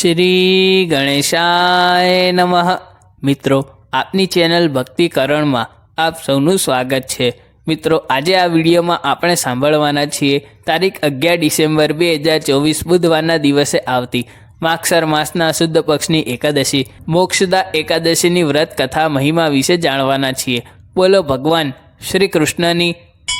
શ્રી ગણેશાય નમઃ. મિત્રો, આપની ચેનલ ભક્તિકરણમાં આપ સૌનું સ્વાગત છે. મિત્રો, આજે આ વિડીયોમાં આપણે સાંભળવાના છીએ તારીખ અગિયાર ડિસેમ્બર બે હજાર ચોવીસ બુધવારના દિવસે આવતી માક્ષર માસના શુદ્ધ પક્ષની એકાદશી, મોક્ષદા એકાદશીની વ્રત કથા મહિમા વિશે જાણવાના છીએ. બોલો ભગવાન શ્રી કૃષ્ણની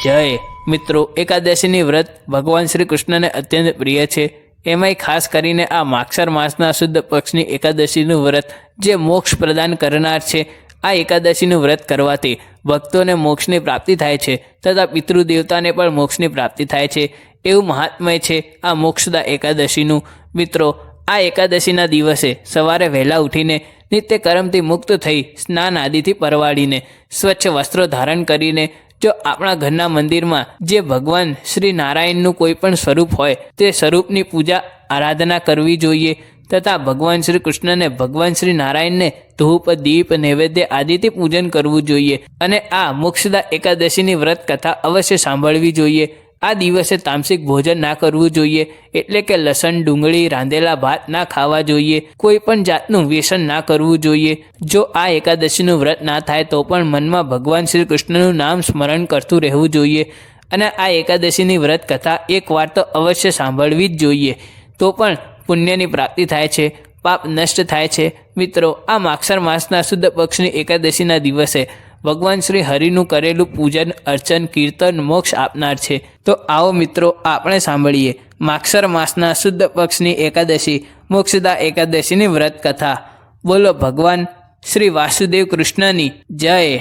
જય. મિત્રો, એકાદશીની વ્રત ભગવાન શ્રી કૃષ્ણને અત્યંત પ્રિય છે. એમાંય ખાસ કરીને આ માક્ષર માસના શુદ્ધ પક્ષની એકાદશીનું વ્રત જે મોક્ષ પ્રદાન કરનાર છે, આ એકાદશીનું વ્રત કરવાથી ભક્તોને મોક્ષની પ્રાપ્તિ થાય છે તથા પિતૃદેવતાને પણ મોક્ષની પ્રાપ્તિ થાય છે. એવું મહાત્મય છે આ મોક્ષદા એકાદશીનું. મિત્રો, આ એકાદશીના દિવસે સવારે વહેલા ઉઠીને નિત્ય કર્મથી મુક્ત થઈ સ્નાન આદિથી પરવાડીને સ્વચ્છ વસ્ત્રો ધારણ કરીને જો આપણા ઘરના મંદિરમાં જે ભગવાન શ્રી નારાયણનું કોઈ પણ સ્વરૂપ હોય, તે સ્વરૂપની પૂજા આરાધના કરવી જોઈએ. તથા ભગવાન શ્રી કૃષ્ણને ભગવાન શ્રી નારાયણને ધૂપ, દીપ, નૈવેદ્ય આદિથી પૂજન કરવું જોઈએ. અને આ મોક્ષદા એકાદશીની વ્રત કથા અવશ્ય સાંભળવી જોઈએ. આ દિવસે તામસિક ભોજન ના કરવું જોઈએ, એટલે કે લસણ, ડુંગળી, રાંધેલા ભાત ના ખાવા જોઈએ, કોઈ પણ જાતનું વ્યસન ના કરવું જોઈએ. જો આ એકાદશીનું વ્રત ના થાય, તો પણ મનમાં ભગવાન શ્રી કૃષ્ણનું નામ સ્મરણ કરતું રહેવું જોઈએ. અને આ એકાદશીની વ્રત કથા એકવાર તો અવશ્ય સાંભળવી જ જોઈએ. તો પણ પુણ્યની પ્રાપ્તિ થાય છે, પાપ નષ્ટ થાય છે. મિત્રો, આ માક્ષર માસના શુદ્ધ પક્ષની એકાદશીના દિવસે ભગવાન શ્રી હરિનું કરેલું પૂજન, અર્ચન, કીર્તન, મોક્ષ આપનાર છે. તો આવો મિત્રો, આપણે સાંભળીએ. માક્ષર માસના શુદ્ધ પક્ષની એકાદશી, મોક્ષદા એકાદશીની વ્રત કથા બોલો ભગવાન શ્રી વાસુદેવ કૃષ્ણની, જય.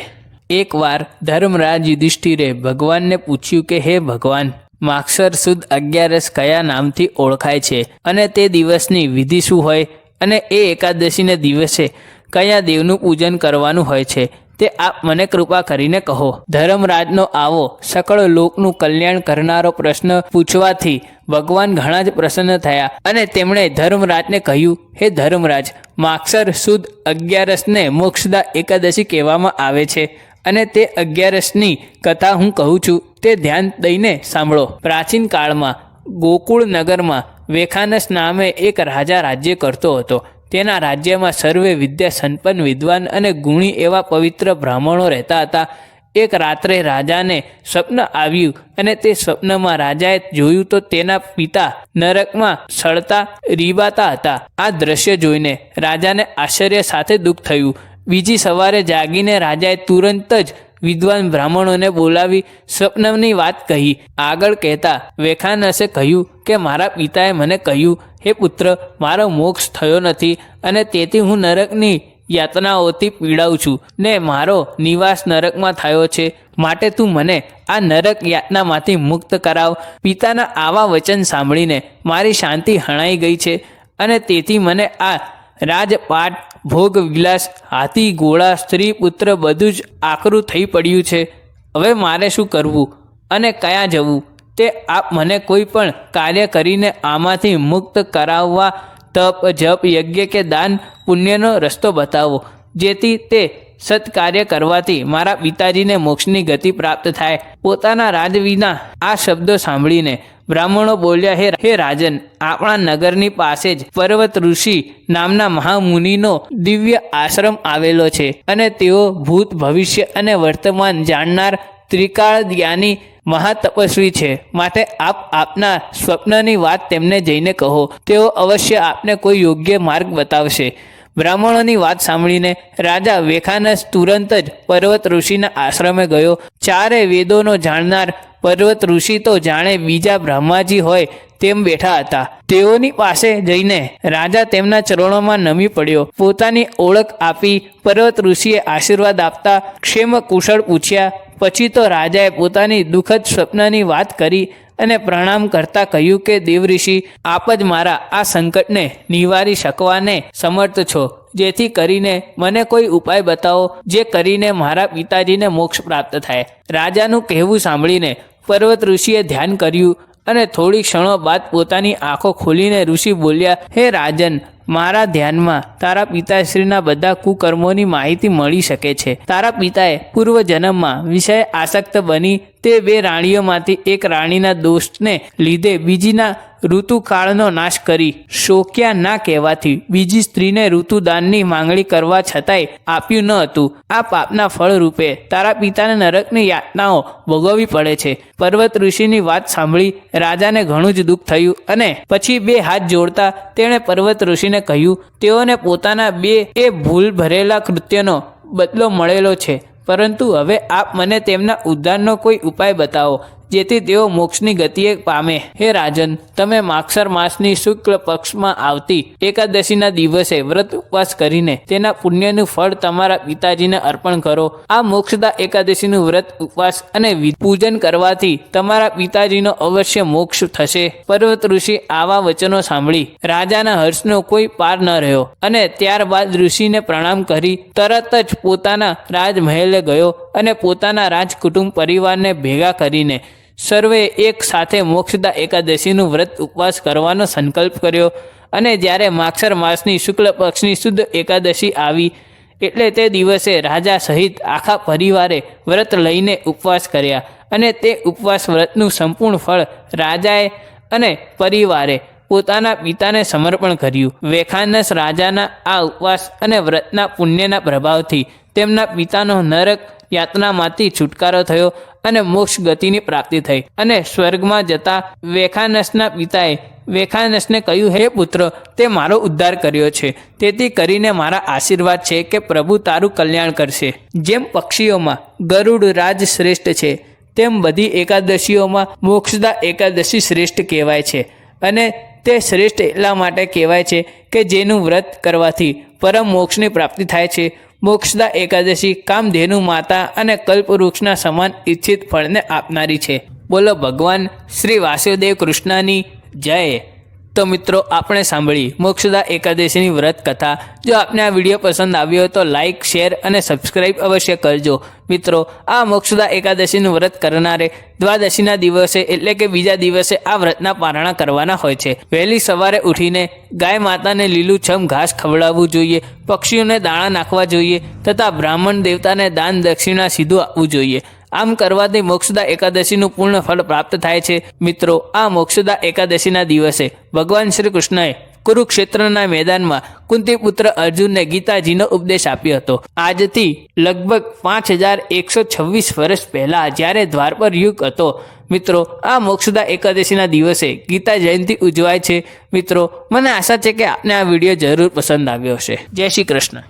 એકવાર ધર્મરાજ યુધિષ્ઠિરે ભગવાનને પૂછ્યું કે, હે ભગવાન, માક્ષર સુદ અગિયારસ કયા નામથી ઓળખાય છે? અને તે દિવસની વિધિ શું હોય? અને એ એકાદશીને દિવસે કયા દેવનું પૂજન કરવાનું હોય છે? તે આપ મને કૃપા કરીને કહો. ધર્મરાજનો આવો. સકળ લોકનું કલ્યાણ કરનારો પ્રશ્ન પૂછવાથી ભગવાન ઘણા જ પ્રસન્ન થયા અને તેમણે ધર્મરાજને કહ્યું, હે ધર્મરાજ માક્ષર સુદ અગિયારસને મોક્ષદા એકાદશી કહેવામાં આવે છે અને તે અગિયારસની કથા હું કહું છું. તે ધ્યાન દઈને સાંભળો. પ્રાચીન કાળમાં ગોકુળ નગરમાં વેખાનસ નામે એક રાજા રાજ્ય કરતો હતો. તેના રાજ્યમાં સર્વે વિદ્યા સંપન્ન, વિદ્વાન અને ગુણી એવા પવિત્ર બ્રાહ્મણો રહેતા હતા. એક રાત્રે રાજાને સ્વપ્ન આવ્યું અને તે સ્વપ્નમાં રાજાએ જોયું તો તેના પિતા નરકમાં સળતા રીબાતા હતા. આ દ્રશ્ય જોઈને રાજાને આશ્ચર્ય સાથે દુઃખ થયું. બીજી સવારે જાગીને રાજાએ તુરંત જ વિદ્વાન બ્રાહ્મણોને બોલાવી સ્વપ્નની વાત કહી. આગળ કહેતા, વેખાનસે કહ્યું કે મારા પિતાએ મને કહ્યું, હે પુત્ર, મારો મોક્ષ થયો નથી અને તેથી હું નરકની યાતનાઓથી પીડાઉં છું ને મારો નિવાસ નરકમાં થયો છે. માટે તું મને આ નરક યાતનામાંથી મુક્ત કરાવ. પિતાના આવા વચન સાંભળીને મારી શાંતિ હણાઈ ગઈ છે અને તેથી મને આ રાજપાટ ભોગ વિલાસ હાથી, ઘોડા, સ્ત્રી, પુત્ર બધું જ આકરું થઈ પડ્યું છે. હવે મારે શું કરવું અને ક્યાં જવું? તે આપ મને કોઈ પણ કાર્ય કરીને આમાંથી મુક્ત કરાવવા તપ, જપ, યજ્ઞ કે દાન પુણ્યનો રસ્તો બતાવો, જેથી તે સત્કાર્ય કરવાથી મારા પિતાજીને મોક્ષની ગતિ પ્રાપ્ત થાય. પોતાના રાજ આ શબ્દો સાંભળીને બ્રાહ્મણો બોલ્યા, હે હે રાજન, આપણા નગરની પાસે જ પર્વત ઋષિ નામના મહામુનિનો દિવ્ય આશ્રમ આવેલો છે અને તેઓ ભૂત ભવિષ્ય અને વર્તમાન જાણનાર ત્રિકાળ જ્ઞાની મહાતપસ્વી છે. માટે આપ આપના સ્વપ્નની વાત તેમને જઈને કહો. તેઓ અવશ્ય આપને કોઈ યોગ્ય માર્ગ બતાવશે. બ્રાહ્મણોની વાત સાંભળીને રાજા વેખાનસ તુરંત જ પર્વત ઋષિના આશ્રમે ગયો. ચારે વેદોનો જાણનાર પર્વત ઋષિ તો જાણે બીજા બ્રહ્માજી હોય તેમ બેઠા હતા. તેઓની પાસે જઈને રાજા તેમના ચરણોમાં નમી પડ્યો. પોતાની ઓળખ આપી પર્વત ઋષિએ આશીર્વાદ આપતા ક્ષેમ કુશળ પૂછ્યા. પછી તો રાજાએ પોતાની દુઃખદ સ્વપ્નની વાત કરી અને પ્રણામ કરતા કહ્યું કે, દેવઋષિ, આપ જ મારા આ સંકટને નિવારી શકવાને સમર્થ છો. જેથી કરીને મને કોઈ ઉપાય બતાવો જે કરીને મારા પિતાજીને મોક્ષ પ્રાપ્ત થાય. રાજાનું કહેવું સાંભળીને પર્વત ઋષિએ ધ્યાન કર્યું અને થોડી ક્ષણો બાદ પોતાની આંખો ખોલીને ઋષિ બોલ્યા, હે રાજન, મારા ધ્યાનમાં તારા પિતાશ્રીના બધા કુકર્મોની માહિતી મળી શકે છે. તારા પિતાએ પૂર્વ જન્મમાં વિષય આસક્ત બની તે બે રાણીઓમાંથી એક રાણીના દોષને લીધે બીજીના ઋતુકાળનો નાશ કરી શોક્યા ના કહેવાથી બીજી સ્ત્રીને ઋતુદાનની માંગણી કરવા છતાંય આપ્યું ન હતું. આ પાપના ફળ રૂપે તારા પિતાને નરકની યાતનાઓ ભોગવવી પડે છે. પર્વત ઋષિની વાત સાંભળી રાજાને ઘણું જ દુઃખ થયું અને પછી બે હાથ જોડતા તેણે પર્વત ઋષિને કહ્યું, તેઓને પોતાના બે એ ભૂલ ભરેલા કૃત્યનો બદલો મળેલો છે. પરંતુ હવે આપ મને તેમના ઉદ્ધારનો કોઈ ઉપાય બતાવો. જેથી તેઓ મોક્ષની ગતિએ પામે. હે રાજન, તમે માક્ષર માસની શુક્લ પક્ષમાં આવતી એકાદશીના દિવસે વ્રત ઉપવાસ કરીને તેના પુણ્યનું ફળ તમારા પિતાજીને અર્પણ કરો. આ મોક્ષદા એકાદશીનું વ્રત ઉપવાસ અને પૂજન કરવાથી તમારા પિતાજીનો અવશ્ય મોક્ષ થશે. પર્વત ઋષિ આવા વચનો સાંભળી. રાજાના હર્ષનો કોઈ પાર ન રહ્યો અને ત્યારબાદ ઋષિને પ્રણામ કરી તરત જ પોતાના રાજમહેલે ગયો અને પોતાના રાજકુટુંબ પરિવારને ભેગા કરીને સર્વે એક સાથે મોક્ષદા એકાદશીનું વ્રત ઉપવાસ કરવાનો સંકલ્પ કર્યો અને જ્યારે માક્ષર માસની શુક્લ પક્ષની શુદ્ધ એકાદશી આવી, એટલે તે દિવસે રાજા સહિત આખા પરિવારે વ્રત લઈને ઉપવાસ કર્યા અને તે ઉપવાસ વ્રતનું સંપૂર્ણ ફળ રાજાએ અને પરિવારે પોતાના પિતાને સમર્પણ કર્યું. વેખાનસ રાજાના આ ઉપવાસ અને વ્રતના પુણ્યના પ્રભાવથી તેમના પિતાનો નરક યાતનામાંથી છુટકારો થયો અને મોક્ષ ગતિની પ્રાપ્તિ થઈ. અને સ્વર્ગમાં જતા વેખાનસના પિતાએ વેખાનસને કહ્યું, હે પુત્ર, તે મારો ઉદ્ધાર કર્યો છે. તેથી કરીને મારા આશીર્વાદ છે કે પ્રભુ તારું કલ્યાણ કરશે. જેમ પક્ષીઓમાં ગરુડ રાજ શ્રેષ્ઠ છે, તેમ બધી એકાદશીઓમાં મોક્ષદા એકાદશી શ્રેષ્ઠ કહેવાય છે. અને તે શ્રેષ્ઠ એટલા માટે કહેવાય છે કે જેનું વ્રત કરવાથી પરમ મોક્ષની પ્રાપ્તિ થાય છે. મોક્ષદા એકાદશી કામધેનુ માતા અને કલ્પવૃક્ષના સમાન ઈચ્છિત ફળને આપનારી છે. બોલો ભગવાન, શ્રી વાસુદેવ કૃષ્ણની જય. તો મિત્રો, આપણે સાંભળી મોક્ષદા એકાદશીની વ્રત કથા. જો આપને આ વીડિયો પસંદ આવ્યો હોય તો લાઇક શેર અને સબસ્ક્રાઇબ અવશ્ય કરજો. મિત્રો, આ મોક્ષદા એકાદશીનું વ્રત કરનારે દ્વાદશીના દિવસે એટલે કે બીજા દિવસે આ વ્રતના પારણા કરવાના હોય છે. વહેલી સવારે ઉઠીને ગાય માતાને લીલુંછમ ઘાસ ખવડાવવું જોઈએ, પક્ષીઓને દાણા નાખવા જોઈએ તથા બ્રાહ્મણ દેવતાને દાન દક્ષિણા સીધું આપવું જોઈએ. આમ કરવાથી મોક્ષદા એકાદશીનું પૂર્ણ ફળ પ્રાપ્ત થાય છે. મિત્રો, આ મોક્ષદા એકાદશીના દિવસે ભગવાન શ્રી કૃષ્ણએ કુરુક્ષેત્રના મેદાનમાં કુંતીપુત્ર અર્જુનને ગીતાજીનો ઉપદેશ આપ્યો હતો. આજથી લગભગ પાંચ હજાર એકસો છવ્વીસ વર્ષ પહેલા જ્યારે દ્વારપર યુગ હતો. મિત્રો, આ મોક્ષદા એકાદશીના દિવસે ગીતા જયંતિ ઉજવાય છે. મિત્રો, મને આશા છે કે આપને આ વીડિયો જરૂર પસંદ આવ્યો હશે. જય શ્રી કૃષ્ણ.